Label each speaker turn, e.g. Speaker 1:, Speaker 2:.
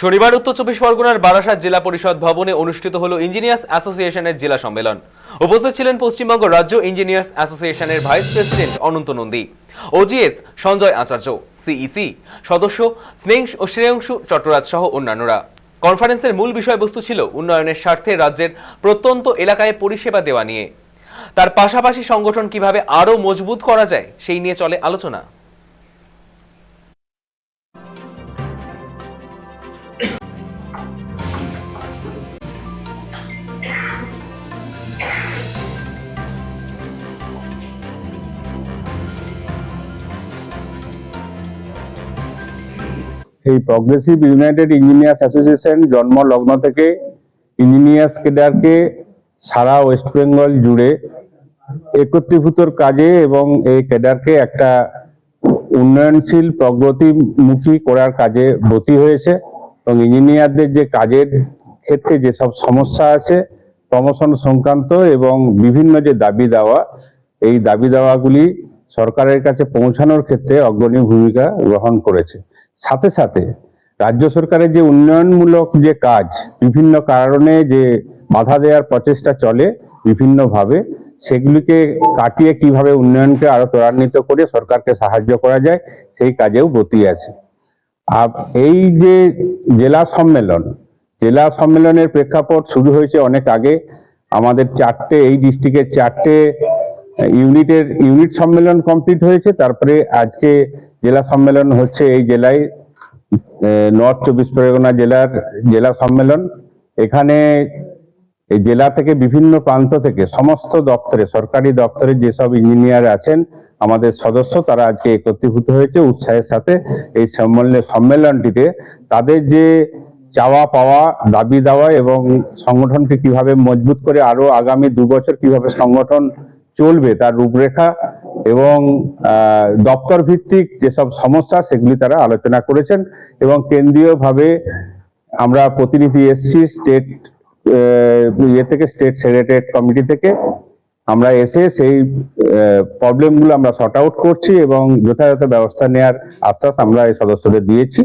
Speaker 1: শনিবার উত্তর চব্বিশ পরগনার বারাসাত জেলা পরিষদ ভবনে অনুষ্ঠিত হলো ইঞ্জিনিয়ার্স অ্যাসোসিয়েশনের জেলা সম্মেলন। উপস্থিত ছিলেন পশ্চিমবঙ্গ রাজ্য ইঞ্জিনিয়ার্স অ্যাসোসিয়েশনের vice president Ananta Nandi, OGS Sanjay Acharya, CEC সদস্য স্নেংশ ও শ্রেয়ংশু চট্টরাজ সহ অন্যান্যরা। কনফারেন্সের মূল বিষয়বস্তু ছিল উন্নয়নের স্বার্থে রাজ্যের প্রত্যন্ত এলাকায় পরিষেবা দেওয়া নিয়ে। তার পাশাপাশি সংগঠন কীভাবে আরও মজবুত করা যায়, সেই নিয়ে চলে আলোচনা।
Speaker 2: এই প্রগ্রেসিভ ইউনাইটেড ইঞ্জিনিয়ার্স অ্যাসোসিয়েশন জন্ম লগ্ন থেকে ইঞ্জিনিয়ার্স কেডারকে সারা ওয়েস্ট বেঙ্গল জুড়ে একত্রীভূতর কাজে এবং এই কেডারকে একটা উন্নয়নশীল, প্রগতিমুখী করার কাজে ব্রতী হয়েছে এবং ইঞ্জিনিয়ারদের যে কাজের ক্ষেত্রে যেসব সমস্যা আছে প্রমোশন সংক্রান্ত এবং বিভিন্ন যে দাবি দেওয়া, এই দাবি দেওয়াগুলি সরকারের কাছে পৌঁছানোর ক্ষেত্রে অগ্রণী ভূমিকা গ্রহণ করেছে। সাথে সাথে রাজ্য সরকারের যে উন্নয়নমূলক যে কাজ, বিভিন্ন কারণে যে বাধা দেওয়ার প্রচেষ্টা চলে বিভিন্নভাবে, সেগুলিকে কাটিয়ে কীভাবে উন্নয়নকে আরও ত্বরান্বিত করে সরকারকে সাহায্য করা যায়, সেই কাজেও গতি আছে। আর এই যে জেলা সম্মেলন, জেলা সম্মেলনের প্রেক্ষাপট শুরু হয়েছে অনেক আগে। আমাদের চারটে, এই ডিস্ট্রিক্টের চারটে ইউনিটের, ইউনিট সম্মেলন কমপ্লিট হয়েছে। তারপরে আজকে জেলা সম্মেলন হচ্ছে এই জেলায় নর্থ চব্বিশ পরগনা জেলার জেলা সম্মেলন। এখানে জেলা থেকে বিভিন্ন প্রান্ত থেকে সমস্ত দপ্তরে, সরকারি দপ্তরে যেসব ইঞ্জিনিয়ার আছেন, আমাদের সদস্য, তারা আজকে একত্রীভূত হয়েছে উৎসাহের সাথে এই সম্মেলনের সম্মেলনটিতে। তাদের যে চাওয়া পাওয়া, দাবি দেওয়া এবং সংগঠনকে কীভাবে মজবুত করে আরও আগামী দু বছর কীভাবে সংগঠন চলবে, তার রূপরেখা এবং দপ্তর ভিত্তিক যেসব সমস্যা সেগুলি তারা আলোচনা করেছেন এবং কেন্দ্রীয়ভাবে আমরা প্রতিনিধি এসছি স্টেট ইয়ে থেকে, স্টেট সেক্রেটারিয়েট কমিটি থেকে। আমরা এসে সেই প্রবলেমগুলো আমরা শর্ট আউট করছি এবং যথাযথ ব্যবস্থা নেওয়ার আশ্বাস আমরা এই সদস্যদের দিয়েছি।